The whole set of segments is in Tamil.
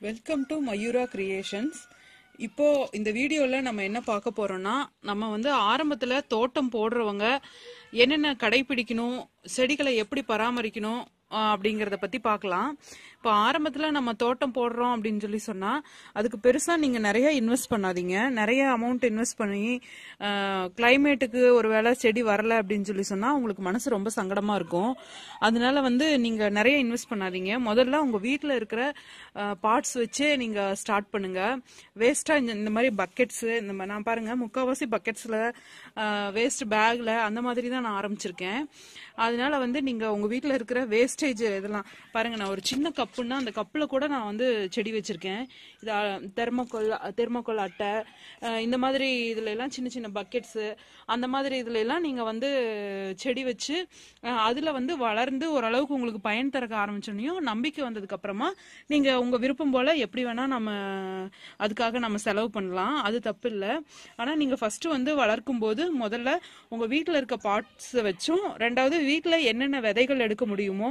வெல்கம் டு மயூரா கிரியேஷன்ஸ் இப்போ இந்த வீடியோவில் நம்ம என்ன பார்க்க போறோம்னா நம்ம வந்து ஆரம்பத்தில் தோட்டம் போடுறவங்க என்னென்ன கடைபிடிக்கணும் செடிகளை எப்படி பராமரிக்கணும் அப்படிங்கிறத பற்றி பார்க்கலாம் இப்போ ஆரம்பத்தில் நம்ம தோட்டம் போடுறோம் அப்படின்னு சொல்லி சொன்னால் அதுக்கு பெருசாக நீங்கள் நிறைய இன்வெஸ்ட் பண்ணாதீங்க. நிறைய அமௌண்ட் இன்வெஸ்ட் பண்ணி கிளைமேட்டுக்கு ஒரு வேளை செடி வரல அப்படின்னு சொல்லி சொன்னால் உங்களுக்கு மனசு ரொம்ப சங்கடமாக இருக்கும். அதனால வந்து நீங்கள் நிறைய இன்வெஸ்ட் பண்ணாதீங்க. முதல்ல உங்கள் வீட்டில் இருக்கிற பார்ட்ஸ் வச்சே நீங்கள் ஸ்டார்ட் பண்ணுங்க. வேஸ்ட்டாக இந்த இந்த மாதிரி பக்கெட்ஸு இந்த மாதிரி நான் பாருங்கள் முக்கால்வாசி பக்கெட்ஸில் வேஸ்ட் பேக்கில் அந்த மாதிரி தான் நான் ஆரம்பிச்சிருக்கேன். அதனால வந்து நீங்கள் உங்கள் வீட்டில் இருக்கிற வேஸ்ட் வேஸ்டேஜ் இதெல்லாம். பாருங்க நான் ஒரு சின்ன கப்புன்னா அந்த கப்பில் கூட நான் வந்து செடி வச்சிருக்கேன். இது தெர்மோக்கோல் தெர்மோக்கோல் அட்டை இந்த மாதிரி இதுல எல்லாம் சின்ன சின்ன பக்கெட்ஸு அந்த மாதிரி இதுல எல்லாம் நீங்கள் வந்து செடி வச்சு அதில் அதுல வந்து வளர்ந்து ஓரளவுக்கு உங்களுக்கு பயன் திறக்க ஆரம்பிச்சோன்னையும் நம்பிக்கை வந்ததுக்கு அப்புறமா நீங்க உங்க விருப்பம் போல எப்படி வேணா நம்ம அதுக்காக நம்ம செலவு பண்ணலாம். அது தப்பு இல்லை. ஆனா நீங்க ஃபர்ஸ்ட் வந்து வளர்க்கும் போது முதல்ல உங்க வீட்டில் இருக்க பார்ட்ஸ் வச்சும் ரெண்டாவது வீட்டில் என்னென்ன விதைகள் எடுக்க முடியுமோ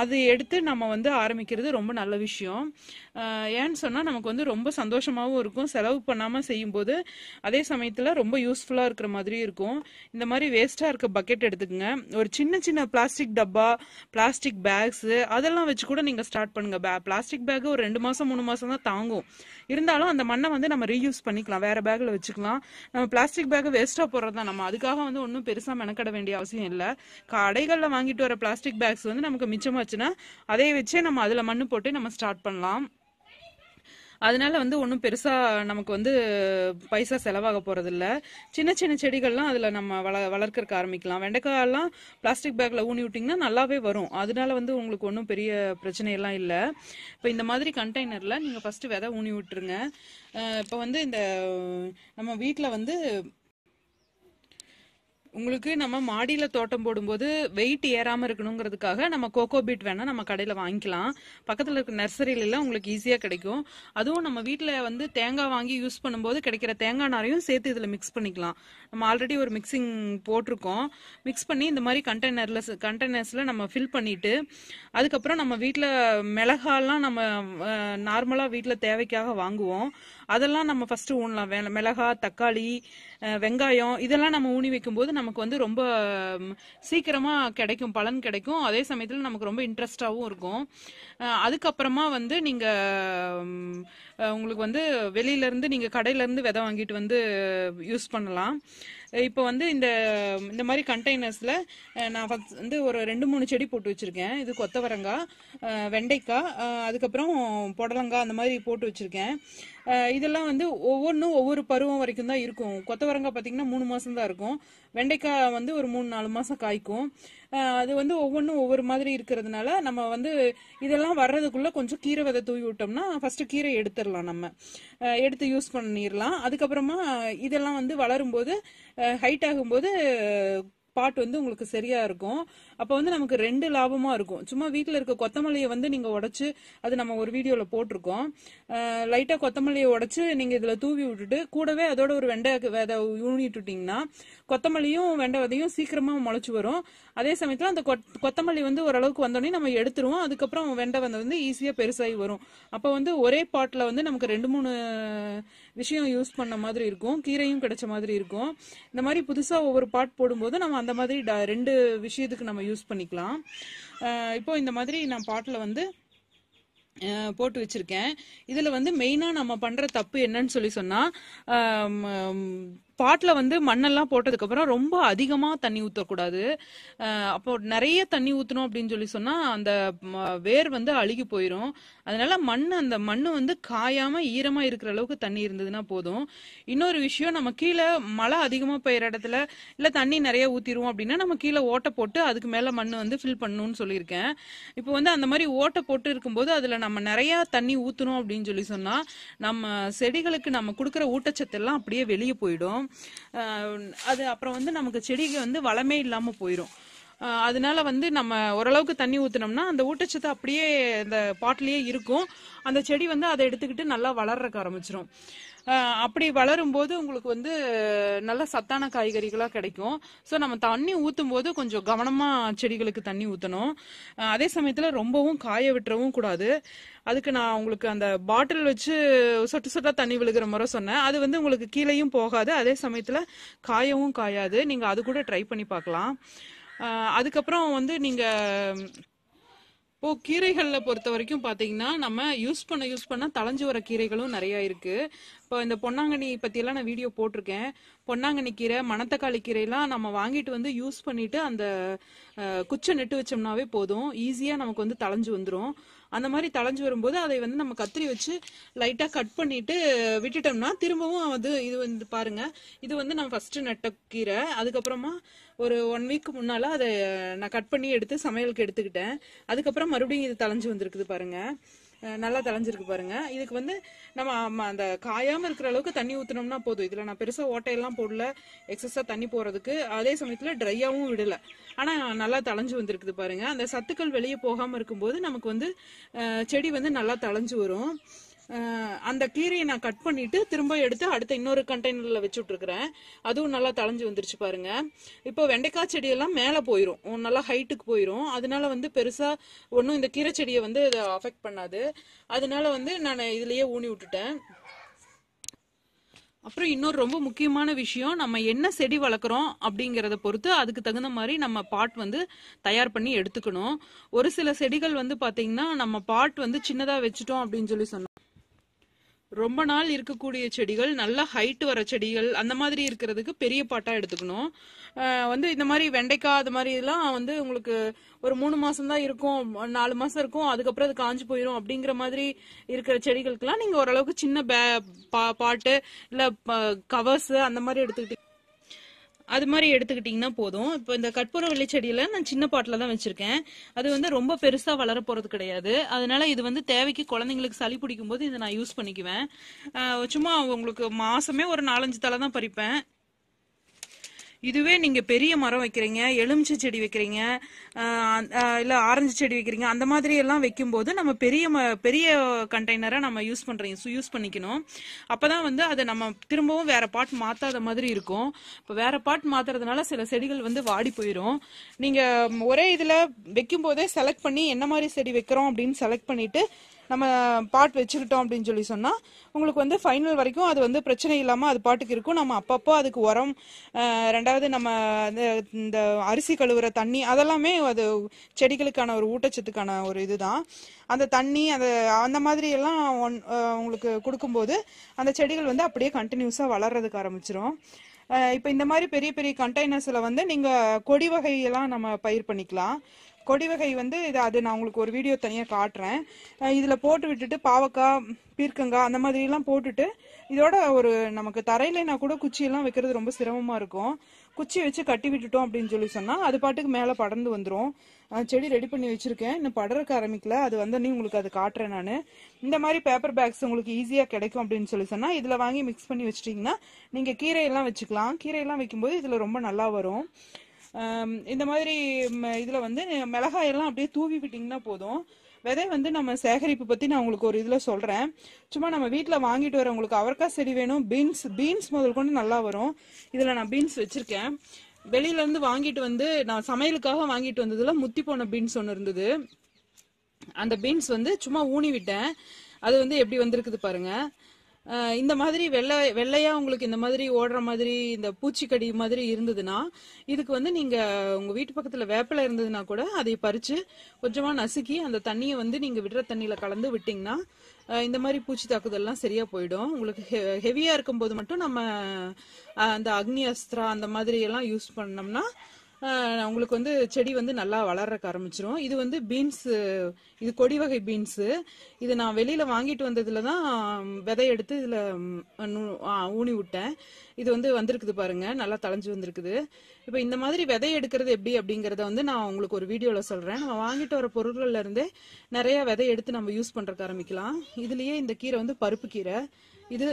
அது எடுத்து நம்ம வந்து ஆரம்பிக்கிறது ரொம்ப நல்ல விஷயம். ஏன்னு சொன்னால் நமக்கு வந்து ரொம்ப சந்தோஷமாகவும் இருக்கும். செலவு பண்ணாமல் செய்யும்போது அதே சமயத்தில் ரொம்ப யூஸ்ஃபுல்லாக இருக்கிற மாதிரி இருக்கும். இந்த மாதிரி வேஸ்ட்டாக இருக்க பக்கெட் எடுத்துக்கோங்க. ஒரு சின்ன சின்ன பிளாஸ்டிக் டப்பா பிளாஸ்டிக் பேக்ஸு அதெல்லாம் வச்சு கூட நீங்கள் ஸ்டார்ட் பே பிளாஸ்டிக் பேக் ஒரு ரெண்டு மாதம் மூணு மாதம் தான் தாங்கும். இருந்தாலும் அந்த மண்ணை வந்து நம்ம ரீயூஸ் பண்ணிக்கலாம். வேறு பேக்கில் வச்சுக்கலாம். நம்ம பிளாஸ்டிக் பேக்கை வேஸ்ட்டாக போடுறது தான் நம்ம அதுக்காக வந்து ஒன்றும் பெருசாக மெனக்கட வேண்டிய அவசியம் இல்லை. கடைகளில் வாங்கிட்டு வர பிளாஸ்டிக் பேக்ஸ் வந்து நமக்கு மிச்சமாச்சுன்னா அதை வச்சே நம்ம அதில் மண் போட்டு நம்ம ஸ்டார்ட் பண்ணலாம். அதனால வந்து ஒன்றும் பெருசாக நமக்கு வந்து பைசா செலவாக போகிறதில்ல சின்ன சின்ன செடிகள்லாம் அதில் நம்ம வள வளர்க்கறக்க ஆரம்பிக்கலாம். வெண்டைக்காயெல்லாம் பிளாஸ்டிக் பேக்கில் ஊனி விட்டிங்கன்னா நல்லாவே வரும். அதனால வந்து உங்களுக்கு ஒன்றும் பெரிய பிரச்சனையெல்லாம் இல்லை. இப்போ இந்த மாதிரி கண்டெய்னரில் நீங்கள் ஃபஸ்ட்டு விதை ஊனி விட்டுருங்க. இப்போ வந்து இந்த நம்ம வீட்டில் வந்து உங்களுக்கு நம்ம மாடியில தோட்டம் போடும்போது வெயிட் ஏறாம இருக்கணுங்கிறதுக்காக நம்ம கோகோ பீட் வேணா நம்ம கடையில வாங்கிக்கலாம். பக்கத்துல இருக்க நர்சரியில எல்லாம் உங்களுக்கு ஈஸியா கிடைக்கும். அதுவும் நம்ம வீட்டுல வந்து தேங்காய் வாங்கி யூஸ் பண்ணும்போது கிடைக்கிற தேங்காய் நாரையும் சேர்த்து இதுல மிக்ஸ் பண்ணிக்கலாம். நம்ம ஆல்ரெடி ஒரு மிக்சிங் போட்டிருக்கோம். மிக்ஸ் பண்ணி இந்த மாதிரி கண்டெய்னர்ல கண்டெய்னர்ஸ்ல நம்ம ஃபில் பண்ணிட்டு அதுக்கப்புறம் நம்ம வீட்டுல மிளகாலாம் நம்ம நார்மலா வீட்டுல தேவைக்காக வாங்குவோம். அதெல்லாம் நம்ம ஃபர்ஸ்ட் ஊனலாம். மிளகா தக்காளி வெங்காயம் இதெல்லாம் நம்ம ஊனி வைக்கும்போது நமக்கு வந்து ரொம்ப சீக்கிரமாக சீக்கிரமா கிடைக்கும் பலன் கிடைக்கும். அதே சமயத்தில் நமக்கு ரொம்ப இன்ட்ரெஸ்டாகவும் இருக்கும். அதுக்கப்புறமா வந்து நீங்கள் உங்களுக்கு வந்து வெளியிலேருந்து நீங்கள் நீங்க விதை வாங்கிட்டு வந்து யூஸ் பண்ணலாம். இப்போ வந்து இந்த இந்த மாதிரி கண்டெய்னர்ஸில் நான் ஃபஸ்ட் வந்து ஒரு ரெண்டு மூணு செடி போட்டு வச்சுருக்கேன். இது கொத்தவரங்காய் வெண்டைக்காய் அதுக்கப்புறம் புடலங்காய் அந்த மாதிரி போட்டு வச்சுருக்கேன். இதெல்லாம் வந்து ஒவ்வொன்றும் ஒவ்வொரு பருவம் வரைக்கும் தான் இருக்கும். கொத்தவரங்காய் பார்த்தீங்கன்னா மூணு மாதம் தான் இருக்கும். வெண்டைக்காய் வந்து ஒரு மூணு நாலு மாதம் காய்க்கும். அது வந்து ஒவ்வொன்றும் ஒவ்வொரு மாதிரி இருக்கிறதுனால நம்ம வந்து இதெல்லாம் வர்றதுக்குள்ளே கொஞ்சம் கீரை விதை தூவி விட்டோம்னா ஃபஸ்ட்டு கீரை எடுத்துடலாம் நம்ம. எடுத்து யூஸ் பண்ணிடலாம். அதுக்கப்புறமா இதெல்லாம் வந்து வளரும்போது ஹைட் ஆகும்போது பாட் வந்து உங்களுக்கு சரியா இருக்கும். அப்போ வந்து நமக்கு ரெண்டு லாபமா இருக்கும். சும்மா வீட்டில் இருக்க கொத்தமல்லியை வந்து நீங்க உடைச்சு அது நம்ம ஒரு வீடியோல போட்டிருக்கோம். லைட்டா கொத்தமல்லியை உடைச்சு நீங்க இதுல தூவி விட்டுட்டு கூடவே அதோட ஒரு வெண்டை விதை ஊனிட்டுட்டீங்கன்னா கொத்தமல்லியும் வெண்டை விதையும் சீக்கிரமா முளைச்சு வரும். அதே சமயத்துல அந்த கொத்- கொத்தமல்லி வந்து ஓரளவுக்கு வந்தோடனே நம்ம எடுத்துருவோம். அதுக்கப்புறம் வெண்டை வந்து வந்து ஈஸியா பெருசாகி வரும். அப்போ வந்து ஒரே பாட்ல வந்து நமக்கு ரெண்டு மூணு விஷயம் யூஸ் பண்ண மாதிரி இருக்கும். கீரையும் கிடைச்ச மாதிரி இருக்கும். இந்த மாதிரி புதுசா ஒவ்வொரு பாட் போடும்போது நம்ம அந்த மாதிரி ட- ரெண்டு விஷயத்துக்கு நம்ம யூஸ் பண்ணிக்கலாம். இப்போ இந்த மாதிரி நான் பாட்டில் வந்து போட்டு வச்சிருக்கேன். இதில் வந்து மெயினாக நம்ம பண்ணுற தப்பு என்னன்னு சொல்லி சொன்னால் பாட்டில் வந்து மண்ணெல்லாம் போட்டதுக்கப்புறம் ரொம்ப அதிகமாக தண்ணி ஊற்றக்கூடாது அப்போ நிறைய தண்ணி ஊற்றணும் அப்படின்னு சொல்லி சொன்னால் அந்த வேர் வந்து அழுகி போயிடும் அதனால மண் அந்த மண் வந்து காயாமல் ஈரமாக இருக்கிற அளவுக்கு தண்ணி இருந்ததுன்னா போதும். இன்னொரு விஷயம் நம்ம கீழே மழை அதிகமாக பெய்கிற இடத்துல இல்லை தண்ணி நிறைய ஊற்றிடுவோம் அப்படின்னா நம்ம கீழே ஓட்டை போட்டு அதுக்கு மேலே மண் வந்து ஃபில் பண்ணணும்னு சொல்லியிருக்கேன். இப்போ வந்து அந்த மாதிரி ஓட்டை போட்டு இருக்கும்போது அதில் நம்ம நிறையா தண்ணி ஊற்றணும் அப்படின்னு சொல்லி சொன்னால் நம்ம செடிகளுக்கு நம்ம கொடுக்குற ஊட்டச்சத்து எல்லாம் அப்படியே வெளியே போயிடும். அது அப்புறம் வந்து நமக்கு செடிக்கு வந்து வளமே இல்லாமல் போயிடும் அதனால வந்து நம்ம ஓரளவுக்கு தண்ணி ஊத்தினோம்னா அந்த ஊட்டச்சத்து அப்படியே அந்த பாட்டிலேயே இருக்கும். அந்த செடி வந்து அதை எடுத்துக்கிட்டு நல்லா வளர்றக்க ஆரம்பிச்சிரும். அப்படி வளரும் போது உங்களுக்கு வந்து நல்ல சத்தான காய்கறிகளா கிடைக்கும். ஸோ நம்ம தண்ணி ஊற்றும் போது கொஞ்சம் கவனமா செடிகளுக்கு தண்ணி ஊற்றணும் அதே சமயத்துல ரொம்பவும் காய விட்டுறவும் கூடாது. அதுக்கு நான் உங்களுக்கு அந்த பாட்டில் வச்சு சொட்டு சொட்டா தண்ணி விழுகிற முறை சொன்னேன். அது வந்து உங்களுக்கு கீழேயும் போகாது. அதே சமயத்துல காயவும் காயாது. நீங்க அது கூட ட்ரை பண்ணி பார்க்கலாம். அதுக்கப்புறம் வந்து நீங்க இப்போ கீரைகளில் பொறுத்த வரைக்கும் பார்த்தீங்கன்னா நம்ம யூஸ் பண்ண யூஸ் பண்ண தளைஞ்சு வர கீரைகளும் நிறைய இருக்கு. இப்போ இந்த பொன்னாங்கண்ணி பற்றியெல்லாம் நான் வீடியோ போட்டிருக்கேன். பொன்னாங்கண்ணி கீரை மணத்தக்காளி கீரையெல்லாம் நம்ம வாங்கிட்டு வந்து யூஸ் பண்ணிட்டு அந்த குச்சை நெட்டு வச்சோம்னாவே போதும். ஈஸியாக நமக்கு வந்து தளைஞ்சு வந்துடும் அந்த மாதிரி தளைஞ்சு வரும்போது அதை வந்து நம்ம கத்திரி வச்சு லைட்டாக கட் பண்ணிட்டு விட்டுட்டோம்னா திரும்பவும் அது இது வந்து பாருங்க. இது வந்து நான் ஃபர்ஸ்ட் நட்ட கீரை. அதுக்கப்புறமா ஒரு ஒன் வீக் முன்னால அதை நான் கட் பண்ணி எடுத்து சமையலுக்கு எடுத்துக்கிட்டேன். அதுக்கப்புறம் மறுபடியும் இது தளைஞ்சு வந்திருக்குது பாருங்க. நல்லா தளைஞ்சிருக்கு பாருங்க. இதுக்கு வந்து நம்ம அந்த காயாம இருக்கிற அளவுக்கு தண்ணி ஊத்துனோம்னா போதும். இதுல நான் பெருசா ஓட்டையெல்லாம் போடல. எக்ஸஸா தண்ணி போறதுக்கு. அதே சமயத்துல ட்ரையாவும் விடல. ஆனா நல்லா தளைஞ்சு வந்திருக்குது பாருங்க. அந்த சத்துக்கள் வெளியே போகாம இருக்கும்போது நமக்கு வந்து செடி வந்து நல்லா தளைஞ்சு வரும். அந்த கீரையை நான் கட் பண்ணிட்டு திரும்ப எடுத்து அடுத்த இன்னொரு கண்டெய்னர்ல வச்சு விட்டுருக்கிறேன் அதுவும் நல்லா தளைஞ்சு வந்துருச்சு பாருங்க. இப்போ வெண்டைக்காய் செடியெல்லாம் மேலே போயிடும் நல்லா ஹைட்டுக்கு போயிடும் அதனால வந்து பெருசாக ஒன்றும் இந்த கீரை செடியை வந்து இதை அஃபெக்ட் பண்ணாது. அதனால வந்து நான் இதுலயே ஊனி விட்டுட்டேன். அப்புறம் இன்னொரு ரொம்ப முக்கியமான விஷயம் நம்ம என்ன செடி வளர்க்குறோம் அப்படிங்கிறத பொறுத்து அதுக்கு தகுந்த மாதிரி நம்ம பாட் வந்து தயார் பண்ணி எடுத்துக்கணும். ஒரு சில செடிகள் வந்து பார்த்தீங்கன்னா நம்ம பாட் வந்து சின்னதாக வச்சுட்டோம் அப்படின்னு சொல்லி சொன்னோம் ரொம்ப நாள் இருக்கக்கூடிய செடிகள் நல்ல ஹைட் வர செடிகள் அந்த மாதிரி இருக்கிறதுக்கு பெரிய பாட்டா எடுத்துக்கணும். வந்து இந்த மாதிரி வெண்டைக்காய் அது மாதிரி எல்லாம் வந்து உங்களுக்கு ஒரு மூணு மாசம் தான் இருக்கும் நாலு மாசம் இருக்கும் அதுக்கப்புறம் அது காஞ்சு போயிடும் அப்படிங்கிற மாதிரி இருக்கிற செடிகளுக்கெல்லாம் நீங்க ஓரளவுக்கு சின்ன பே பா- பாட்டு இல்ல கவர்ஸ் அந்த மாதிரி எடுத்துக்கிட்டு அது மாதிரி எடுத்துக்கிட்டிங்கன்னா போதும். இப்போ இந்த கற்பூர செடியில நான் சின்ன பாட்டில் தான் வச்சிருக்கேன். அது வந்து ரொம்ப பெருசாக வளர போறது கிடையாது. அதனால இது வந்து தேவைக்கு குழந்தைங்களுக்கு சளி பிடிக்கும் போது இதை நான் யூஸ் பண்ணிக்குவேன். சும்மா உங்களுக்கு மாசமே ஒரு நாலஞ்சு தலை தான் பறிப்பேன். இதுவே நீங்க பெரிய மரம் வைக்கிறீங்க எலுமிச்சை செடி வைக்கிறீங்க இல்ல ஆரஞ்சு செடி வைக்கிறீங்க அந்த மாதிரி எல்லாம் வைக்கும்போது நம்ம பெரிய ம- பெரிய கண்டெய்னரை நம்ம யூஸ் பண்றீங்க யூஸ் பண்ணிக்கணும். அப்பதான் வந்து அதை நம்ம திரும்பவும் வேற பாட் மாத்தாத மாதிரி இருக்கும். இப்போ வேற பாட் மாத்துறதுனால சில செடிகள் வந்து வாடி போயிடும் நீங்க ஒரே இதுல வைக்கும் போதே செலக்ட் பண்ணி என்ன மாதிரி செடி வைக்கிறோம் அப்படின்னு செலக்ட் பண்ணிட்டு நம்ம பாட் வச்சுக்கிட்டோம் அப்படின்னு சொல்லி சொன்னால் உங்களுக்கு வந்து ஃபைனல் வரைக்கும் அது வந்து பிரச்சனை இல்லாமல் அது பாட்டுக்கு இருக்கும். நம்ம அப்பப்போ அதுக்கு உரம் ரெண்டாவது நம்ம இந்த- இந்த அரிசி கழுவுற தண்ணி அதெல்லாமே அது செடிகளுக்கான ஒரு ஊட்டச்சத்துக்கான ஒரு இதுதான். அந்த தண்ணி அந்த அந்த மாதிரி எல்லாம் ஒன்- உங்களுக்கு கொடுக்கும்போது அந்த செடிகள் வந்து அப்படியே கண்டினியூஸாக வளர்றதுக்கு ஆரம்பிச்சிரும். இப்போ இந்த மாதிரி பெரிய பெரிய கண்டெய்னர்ஸில் வந்து நீங்கள் கொடி வகையெல்லாம் நம்ம பயிர் பண்ணிக்கலாம். கொடி வகை வந்து இது அது நான் உங்களுக்கு ஒரு வீடியோ தனியாக காட்டுறேன். இதில் போட்டு விட்டுட்டு பாவக்காய் பீர்க்கங்காய் அந்த மாதிரிலாம் போட்டுட்டு இதோட ஒரு நமக்கு தரையிலனா கூட குச்சியெல்லாம் வைக்கிறது ரொம்ப சிரமமாக இருக்கும். குச்சி வச்சு கட்டி விட்டுட்டோம் அப்படின்னு சொல்லி சொன்னால் அது பாட்டுக்கு மேலே படர்ந்து வந்துடும் செடி ரெடி பண்ணி வச்சுருக்கேன். இன்னும் படறக்கு ஆரம்பிக்கல. அது வந்தோடனே உங்களுக்கு அது காட்டுறேன் நான். இந்த மாதிரி பேப்பர் பேக்ஸ் உங்களுக்கு ஈஸியாக கிடைக்கும் அப்படின்னு சொல்லி சொன்னால் இதில் வாங்கி மிக்ஸ் பண்ணி வச்சிட்டிங்கன்னா நீங்கள் கீரையெல்லாம் வச்சுக்கலாம். கீரையெல்லாம் வைக்கும்போது இதில் ரொம்ப நல்லா வரும். இந்த மாதிரி ம, வந்து மிளகாய் எல்லாம் அப்படியே தூவி விட்டிங்கன்னா போதும். விதை வந்து நம்ம சேகரிப்பு பற்றி நான் உங்களுக்கு ஒரு இதில் சொல்கிறேன் சும்மா நம்ம வீட்டில் வாங்கிட்டு வர உங்களுக்கு அவரைக்காய் செடி வேணும் பீன்ஸ் பீன்ஸ் முதல் கொண்டு நல்லா வரும். இதில் நான் பீன்ஸ் வச்சுருக்கேன். வெளியிலேருந்து வாங்கிட்டு வந்து நான் சமையலுக்காக வாங்கிட்டு வந்ததில் முத்தி போன பீன்ஸ் ஒன்று இருந்தது. அந்த பீன்ஸ் வந்து சும்மா ஊனி விட்டேன். அது வந்து எப்படி வந்திருக்குது பாருங்கள் இந்த மாதிரி வெள்ளை வெள்ளையா உங்களுக்கு இந்த மாதிரி ஓடுற மாதிரி இந்த பூச்சிக்கடி மாதிரி இருந்ததுன்னா இதுக்கு வந்து நீங்க உங்க வீட்டு பக்கத்துல வேப்பிலை இருந்ததுன்னா கூட அதை பறிச்சு கொஞ்சமா நசுக்கி அந்த தண்ணியை வந்து நீங்க விடுற தண்ணியில கலந்து விட்டீங்கன்னா இந்த மாதிரி பூச்சி தாக்குதல்லாம் சரியா போயிடும். உங்களுக்கு ஹெவியா இருக்கும்போது மட்டும் நம்ம அந்த அக்னி அஸ்திரா அந்த மாதிரி எல்லாம் யூஸ் பண்ணோம்னா உங்களுக்கு வந்து செடி வந்து நல்லா வளர்றக்க ஆரம்பிச்சிரும் இது வந்து பீன்ஸ் இது கொடி வகை பீன்ஸு. இது நான் வெளியில் வாங்கிட்டு வந்ததுல தான் விதை எடுத்து இதில் ஊனி விட்டேன். இது வந்து வந்திருக்குது பாருங்க நல்லா தளைஞ்சு வந்திருக்குது. இப்போ இந்த மாதிரி விதை எடுக்கிறது எப்படி அப்படிங்கிறத வந்து நான் உங்களுக்கு ஒரு வீடியோவில் சொல்கிறேன் நம்ம வாங்கிட்டு வர பொருள்கள்ல இருந்தே நிறைய விதை எடுத்து நம்ம யூஸ் பண்ணுறக்கு ஆரம்பிக்கலாம். இதுலேயே இந்த கீரை வந்து பருப்பு கீரை. இது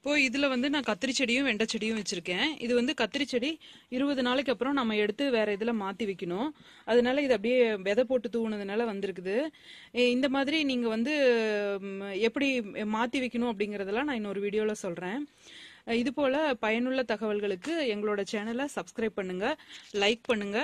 இப்போ இதுல வந்து நான் கத்திரி செடியும் வெண்டை செடியும் வச்சிருக்கேன். இது வந்து கத்திரி செடி இருபது நாளைக்கு அப்புறம் நம்ம எடுத்து வேற இதுல மாத்தி வைக்கணும். அதனால இது அப்படியே விதை போட்டு தூவுனதுனால வந்திருக்குது. இந்த மாதிரி நீங்க வந்து எப்படி மாத்தி வைக்கணும் அப்படிங்கறதெல்லாம் நான் இன்னொரு வீடியோல சொல்றேன். இது போல பயனுள்ள தகவல்களுக்கு எங்களோட சேனலை சப்ஸ்கிரைப் பண்ணுங்க லைக் பண்ணுங்க.